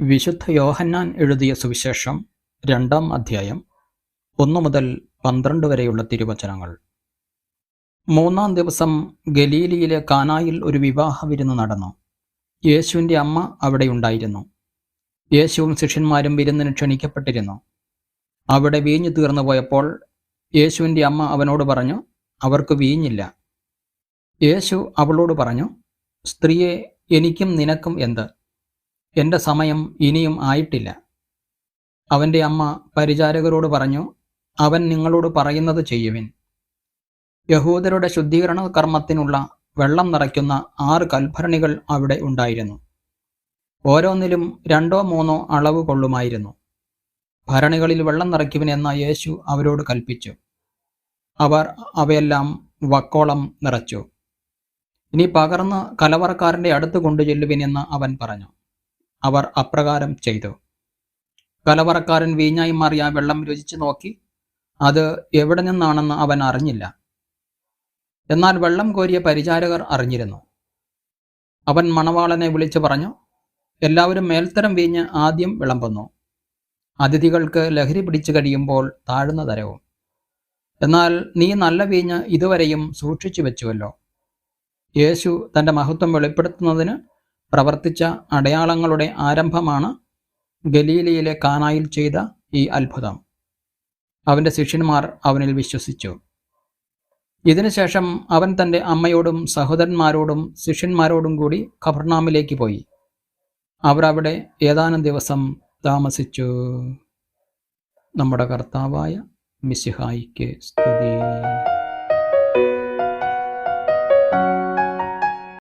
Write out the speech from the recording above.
വിശുദ്ധ യോഹന്നാൻ എഴുതിയ സുവിശേഷം രണ്ടാം അധ്യായം ഒന്നു മുതൽ പന്ത്രണ്ട് വരെയുള്ള തിരുവചനങ്ങൾ. മൂന്നാം ദിവസം ഗലീലിയിലെ കാനായിൽ ഒരു വിവാഹ വിരുന്ന് നടന്നു. യേശുവിന്റെ അമ്മ അവിടെ ഉണ്ടായിരുന്നു. യേശുവും ശിഷ്യന്മാരും വിരുന്നിന് ക്ഷണിക്കപ്പെട്ടിരുന്നു. അവിടെ വീഞ്ഞു തീർന്നു പോയപ്പോൾ യേശുവിന്റെ അമ്മ അവനോട് പറഞ്ഞു അവർക്ക് വീഞ്ഞില്ല. യേശു അവളോട് പറഞ്ഞു സ്ത്രീയെ എനിക്കും നിനക്കും എന്ത്? എന്റെ സമയം ഇനിയും ആയിട്ടില്ല. അവന്റെ അമ്മ പരിചാരകരോട് പറഞ്ഞു അവൻ നിങ്ങളോട് പറയുന്നത് ചെയ്യുവിൻ. യഹൂദരുടെ ശുദ്ധീകരണ കർമ്മത്തിനുള്ള വെള്ളം നിറയ്ക്കുന്ന ആറ് കൽഭരണികൾ അവിടെ ഉണ്ടായിരുന്നു. ഓരോന്നിലും രണ്ടോ മൂന്നോ അളവ് കൊള്ളുമായിരുന്നു. ഭരണികളിൽ വെള്ളം നിറയ്ക്കുവിനെന്ന യേശു അവരോട് കൽപ്പിച്ചു. അവർ അവയെല്ലാം വക്കോളം നിറച്ചു. ഇനി പകർന്ന് കലവറക്കാരന്റെ അടുത്ത് കൊണ്ടു ചെല്ലുവിനെന്ന് അവൻ പറഞ്ഞു. അവർ അപ്രകാരം ചെയ്തു. കലവറക്കാരൻ വീഞ്ഞായി മാറിയ വെള്ളം രുചിച്ചു നോക്കി. അത് എവിടെ നിന്നാണെന്ന് അവൻ അറിഞ്ഞില്ല. എന്നാൽ വെള്ളം കോരിയ പരിചാരകർ അറിഞ്ഞിരുന്നു. അവൻ മണവാളനെ വിളിച്ചു പറഞ്ഞു എല്ലാവരും മേൽത്തരം വീഞ്ഞ് ആദ്യം വിളമ്പുന്നു. അതിഥികൾക്ക് ലഹരി പിടിച്ചു കഴിയുമ്പോൾ താഴ്ന്ന തരവും. എന്നാൽ നീ നല്ല വീഞ്ഞ് ഇതുവരെയും സൂക്ഷിച്ചു വെച്ചുവല്ലോ. യേശു തന്റെ മഹത്വം വെളിപ്പെടുത്തുന്നതിന് പ്രവർത്തിച്ച അടയാളങ്ങളുടെ ആരംഭമാണ് ഗലീലയിലെ കാനായിൽ ചെയ്ത ഈ അത്ഭുതം. അവന്റെ ശിഷ്യന്മാർ അവനിൽ വിശ്വസിച്ചു. ഇതിനുശേഷം അവൻ തന്റെ അമ്മയോടും സഹോദരന്മാരോടും ശിഷ്യന്മാരോടും കൂടി ഖബർനാമിലേക്ക് പോയി. അവർ അവിടെ ഏതാനും ദിവസം താമസിച്ചു. നമ്മുടെ കർത്താവായ മിസിഹായിക്ക് സ്തുതി.